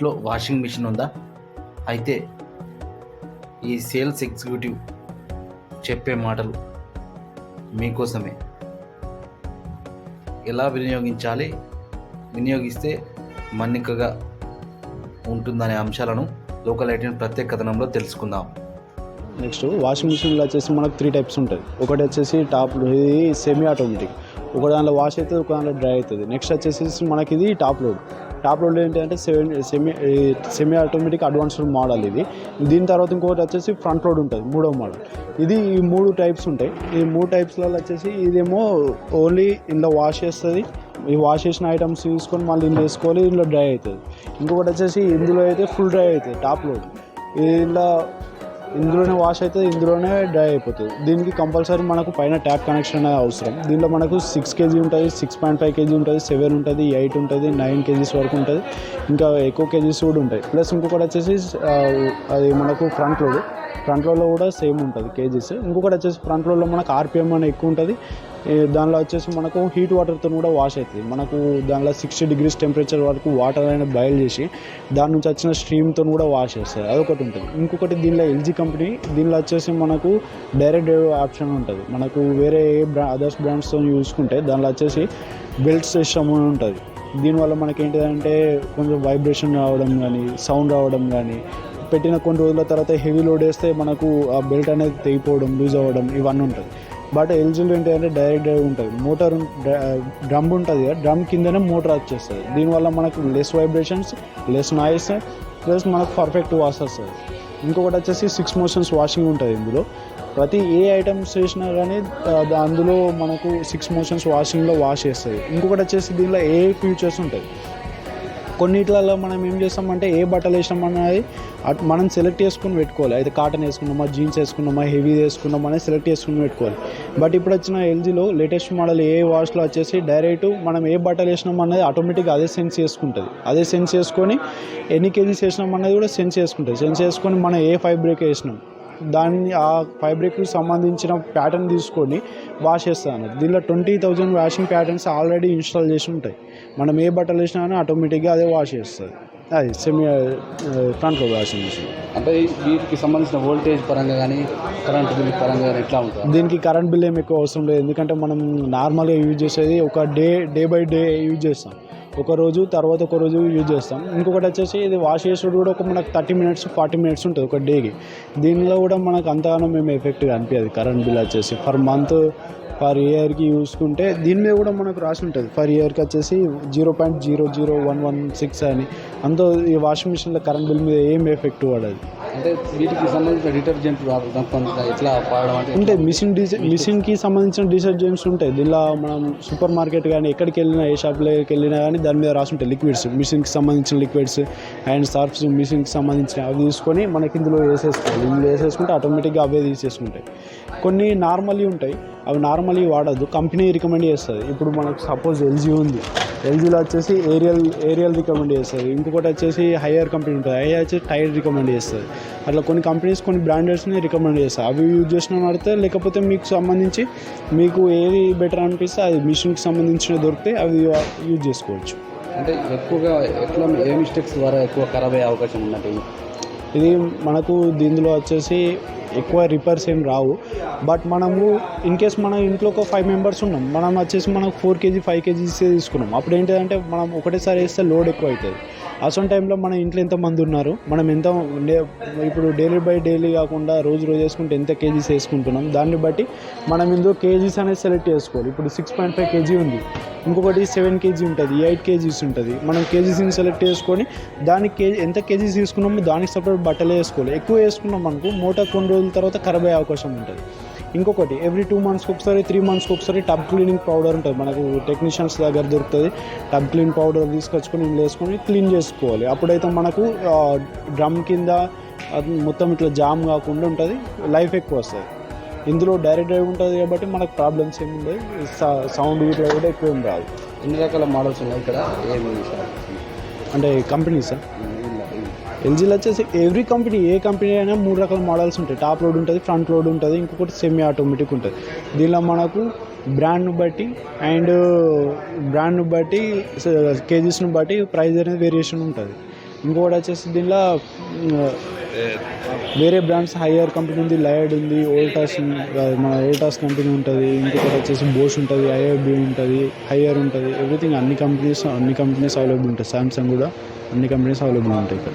ఇంట్లో washing machine ఉందా? అయితే ఈ సేల్స్ ఎగ్జిక్యూటివ్ చెప్పే మాటలు మీకోసమే. ఎలా వినియోగించాలి? వినియోగిస్తే మన్నికగా ఉంటుందనే అంశాలను లోకల్ ఐటీఎన్ ప్రత్యేక కథనంలో తెలుసుకుందాం. నెక్స్ట్ వాషింగ్ మిషన్లో వచ్చేసి మనకు త్రీ టైప్స్ ఉంటుంది ఒకటి వచ్చేసి టాప్ ఇది సెమీ ఆటోమేటిక్ ఒక దాంట్లో వాష్ అవుతుంది ఒక దాంట్లో డ్రై అవుతుంది. నెక్స్ట్ వచ్చేసి మనకి ఇది టాప్ లోడ్ టాప్ లోడ్ ఏంటంటే seven semi semi automatic advanced model ఇది. దీని తర్వాత ఇంకోటి వచ్చేసి ఫ్రంట్ లోడ్ ఉంటుంది మూడో మోడల్. ఇది ఈ మూడు టైప్స్ ఉంటాయి. ఈ మూడు టైప్స్లలో వచ్చేసి ఇదేమో ఓన్లీ ఇందులో వాష్ చేస్తుంది. ఈ వాష్ చేసిన ఐటమ్స్ తీసుకొని మళ్ళీ ఇందులో వేసుకోవాలి ఇందులో డ్రై అవుతుంది. ఇంకొకటి వచ్చేసి ఇందులో అయితే ఫుల్ డ్రై అవుతుంది టాప్ లోడ్ ఇందులో ఇందులోనే వాష్ అవుతుంది ఇందులోనే డ్రై అయిపోతుంది. దీనికి కంపల్సరీ మనకు పైన ట్యాప్ కనెక్షన్ అనేది అవసరం. దీనిలో మనకు సిక్స్ కేజీ ఉంటుంది సిక్స్ పాయింట్ ఫైవ్ కేజీ ఉంటుంది సెవెన్ ఉంటుంది ఎయిట్ ఉంటుంది నైన్ కేజీస్ వరకు ఉంటుంది. ఇంకా ఎక్కువ కేజీస్ కూడా ఉంటాయి. ప్లస్ ఇంకొకటి వచ్చేసి అది మనకు ఫ్రంట్ లోడ్ ఫ్రంట్ రోలో కూడా సేమ్ ఉంటుంది కేజీస్ ఇంకొకటి వచ్చేసి ఫ్రంట్ రోలో మనకు ఆర్పిఎం అని ఎక్కువ ఉంటుంది. దానిలో వచ్చేసి మనకు హీట్ వాటర్తో కూడా వాష్ అవుతుంది మనకు దానిలో సిక్స్టీ డిగ్రీస్ టెంపరేచర్ వరకు వాటర్ అనేది బాయిల్ చేసి దాని నుంచి వచ్చిన స్ట్రీమ్తో కూడా వాష్ చేస్తుంది. అదొకటి ఉంటుంది. ఇంకొకటి దీనిలో ఎల్జీ కంపెనీ దీనిలో వచ్చేసి మనకు డైరెక్ట్ ఆప్షన్ ఉంటుంది. మనకు వేరే ఏ బ్రా అదర్స్ బ్రాండ్స్తో చూసుకుంటే దానిలో వచ్చేసి బెల్ట్ సిస్టమ్ అని ఉంటుంది. దీనివల్ల మనకి ఏంటిదంటే కొంచెం వైబ్రేషన్ రావడం కానీ సౌండ్ రావడం కానీ పెట్టిన కొన్ని రోజుల తర్వాత హెవీ లోడ్ వేస్తే మనకు ఆ బెల్ట్ అనేది తెగిపోవడం లూజ్ అవ్వడం ఇవన్నీ ఉంటుంది బట్ ఎల్జీలో ఏంటంటే డైరెక్ట్ డ్రైవ్ ఉంటుంది. మోటార్ డ్రమ్ ఉంటుంది కదా డ్రమ్ కిందనే మోటార్ వచ్చేస్తుంది దీనివల్ల మనకు less vibrations less noise plus మనకు పర్ఫెక్ట్ వాష్ వస్తుంది. ఇంకొకటి వచ్చేసి సిక్స్ మోషన్స్ వాషింగ్ ఉంటుంది ఇందులో. ప్రతి ఏ ఐటమ్స్ చేసినా కానీ దా- అందులో మనకు సిక్స్ మోషన్స్ వాషింగ్లో వాష్ చేస్తుంది. ఇంకొకటి వచ్చేసి దీనిలో ఏ ఫీచర్స్ ఉంటాయి. కొన్నిట్లలో మనం ఏం చేస్తామంటే ఏ బట్టలు వేసినాం అనేది అట్ మనం సెలెక్ట్ చేసుకుని పెట్టుకోవాలి. అయితే కాటన్ వేసుకున్నామా జీన్స్ వేసుకున్నామా హెవీ వేసుకున్నామా అనేది సెలెక్ట్ చేసుకుని పెట్టుకోవాలి. బట్ ఇప్పుడు వచ్చిన ఎల్జీలో లేటెస్ట్ మోడల్ ఏ వాష్లో వచ్చేసి డైరెక్ట్ మనం ఏ బట్టలు వేసినాం అనేది ఆటోమేటిక్గా అదే సెన్స్ చేసుకుంటుంది. అదే సెన్స్ చేసుకొని ఎన్ని కేజీస్ వేసినాం అనేది కూడా సెన్స్ చేసుకుంటుంది. సెన్స్ చేసుకొని మనం ఏ ఫైబ్రిక్ వేసినాం. దాన్ని ఆ ఫైబ్రిక్కి సంబంధించిన ప్యాటర్న్ తీసుకొని వాష్ చేస్తాను దీనిలో twenty thousand washing patterns already install చేసి ఉంటాయి. మనం ఏ బట్టలు వేసినా కానీ ఆటోమేటిక్గా అదే వాష్ చేస్తుంది. అది సెమీ ఫ్రంట్లో వాషింగ్ మిషన్ అంటే వీటికి సంబంధించిన వోల్టేజ్ పరంగా కానీ కరెంట్ బిల్ పరంగా కానీ ఎట్లా ఉంటుంది? దీనికి కరెంట్ బిల్ ఏమి ఎక్కువ అవసరం లేదు. ఎందుకంటే మనం నార్మల్గా యూజ్ చేసేది ఒక day day by day use చేస్తాం. ఒక రోజు తర్వాత ఒక రోజు యూజ్ చేస్తాం. ఇంకొకటి వచ్చేసి ఇది వాష్ చేసేది కూడా ఒక మనకు థర్టీ మినిట్స్ ఫార్టీ మినిట్స్ ఉంటుంది ఒక డేకి. దీనిలో కూడా మనకు అంతగానో మేము ఎఫెక్ట్గా అనిపించదు కరెంట్ బిల్ వచ్చేసి ఫర్ మంత్ పర్ ఇయర్కి చూసుకుంటే దీని మీద కూడా మనకు రాసి ఉంటుంది. పర్ ఇయర్కి వచ్చేసి zero point zero zero one one six అని. అంత ఈ వాషింగ్ మిషన్లో కరెంట్ బిల్ మీద ఏం ఎఫెక్ట్ పడదు. అంటే వీటికి సంబంధించిన డిటర్జెంట్ ఎట్లా వాడడం అంటే అంటే మిషన్ డిజ మిషన్కి సంబంధించిన డిటర్జెంట్స్ ఉంటాయి. దీనిలో మనం సూపర్ మార్కెట్ కానీ ఎక్కడికి వెళ్ళినా ఏ షాప్లోకి వెళ్ళినా కానీ దాని మీద రాసి ఉంటాయి లిక్విడ్స్. మిషన్కి సంబంధించిన లిక్విడ్స్ అండ్ సర్ఫ్స్ మిషన్కి సంబంధించిన అవి తీసుకొని మనకి ఇందులో వేసేసుకోవాలి. ఇందులో వేసేసుకుంటే ఆటోమేటిక్గా అవే తీసేసుకుంటాయి. కొన్ని నార్మల్లీ ఉంటాయి. అవి నార్మల్లీ వాడద్దు. కంపెనీ రికమెండ్ చేస్తుంది. ఇప్పుడు మనకు సపోజ్ ఎల్జీ ఉంది. ఎల్జీలో వచ్చేసి ఏరియల్ ఏరియల్ రికమెండ్ చేస్తుంది. ఇంకొకటి వచ్చేసి హయ్యర్ కంపెనీ ఉంటుంది. హయ్యర్ వచ్చేసి టైర్ రికమెండ్ చేస్తుంది. అట్లా కొన్ని కంపెనీస్ కొన్ని బ్రాండెడ్స్ని రికమెండ్ చేస్తాయి అవి యూజ్ చేసిన వాడితే లేకపోతే మీకు సంబంధించి మీకు ఏది బెటర్ అనిపిస్తే అది మిషన్కి సంబంధించినవి దొరికితే అవి యూజ్ చేసుకోవచ్చు. అంటే ఎక్కువగా ఎట్లా ఏ మిస్టేక్స్ ద్వారా ఎక్కువ ఖరాబ్ అయ్యే అవకాశం ఉన్నట్టు ఇది మనకు దీనిలో వచ్చేసి ఎక్కువ రిపేర్స్ ఏం రావు. బట్ మనము ఇన్ కేస్ మన ఇంట్లో ఒక ఫైవ్ మెంబర్స్ ఉన్నాం మనం వచ్చేసి మనకు ఫోర్ కేజీ ఫైవ్ కేజీస్ తీసుకున్నాం. అప్పుడు ఏంటంటే మనం ఒకటేసారి వేస్తే లోడ్ ఎక్కువ అవుతుంది అసలు టైంలో మన ఇంట్లో ఎంతమంది ఉన్నారు? మనం ఎంత ఇప్పుడు డైలీ బై డైలీ కాకుండా రోజు రోజు వేసుకుంటే ఎంత కేజీస్ వేసుకుంటున్నాం? దాన్ని బట్టి మనం ఇందులో కేజీస్ అనేది సెలెక్ట్ చేసుకోవాలి. ఇప్పుడు సిక్స్ పాయింట్ ఫైవ్ కేజీ ఉంది. ఇంకొకటి సెవెన్ కేజీ ఉంటుంది ఎయిట్ కేజీస్ ఉంటుంది. మనం కేజీస్ని సెలెక్ట్ చేసుకొని దానికి కేజీ ఎంత కేజీస్ తీసుకున్నామో దానికి సపరేట్ బట్టలే వేసుకోవాలి. ఎక్కువ వేసుకున్నాం అనుకో మోటార్ కొన్ని రోజుల తర్వాత ఖరాబ్ అయ్యే అవకాశం ఉంటుంది. ఇంకొకటి ఎవ్రీ టూ మంత్స్కి ఒకసారి త్రీ మంత్స్కి ఒకసారి టబ్ క్లీనింగ్ పౌడర్ ఉంటుంది. మనకు టెక్నీషియన్స్ దగ్గర దొరుకుతుంది. టబ్ క్లీన్ పౌడర్ తీసుకొచ్చుకొని వేసుకొని క్లీన్ చేసుకోవాలి. అప్పుడైతే మనకు డ్రమ్ కింద మొత్తం ఇట్లా జామ్ కాకుండా ఉంటుంది. లైఫ్ ఎక్కువ వస్తుంది. ఇందులో డైరెక్ట్ డ్రైవ్ ఉంటుంది కాబట్టి మనకు ప్రాబ్లమ్స్ ఏమి ఉండవు. సౌండ్ ఇట్లా కూడా ఎక్కువ ఏం రాదు. ఎన్ని రకాల మోడల్స్ ఉన్నాయి ఇక్కడ? ఏమి అంటే కంపెనీసా ఎల్జీలో వచ్చేసి ఎవ్రీ కంపెనీ ఏ కంపెనీ అయినా మూడు రకాల మోడల్స్ ఉంటాయి. టాప్ లోడ్ ఉంటుంది ఫ్రంట్ లోడ్ ఉంటుంది ఇంకొకటి సెమీ ఆటోమేటిక్ ఉంటుంది. దీనిలో మనకు బ్రాండ్ను బట్టి అండ్ బ్రాండ్ను బట్టి కేజీస్ను బట్టి ప్రైస్ అనేది వేరియేషన్ ఉంటుంది. ఇంకొకటి వచ్చేసి దీనిలో వేరే బ్రాండ్స్ హైయర్ కంపెనీ ఉంది లయర్డ్ ఉంది ఓల్టాస్ మన ఓల్టాస్ కంపెనీ ఉంటుంది ఇంకొకటి వచ్చేసి బోష్ ఉంటుంది ఐఆర్బి ఉంటుంది హైయర్ ఉంటుంది ఎవ్రీథింగ్ అన్ని కంపెనీస్ అన్ని కంపెనీస్ అవైలబుల్ ఉంటాయి సామ్సంగ్ కూడా అన్ని కంపెనీస్ అవైలబుల్ ఉంటాయి ఇక్కడ.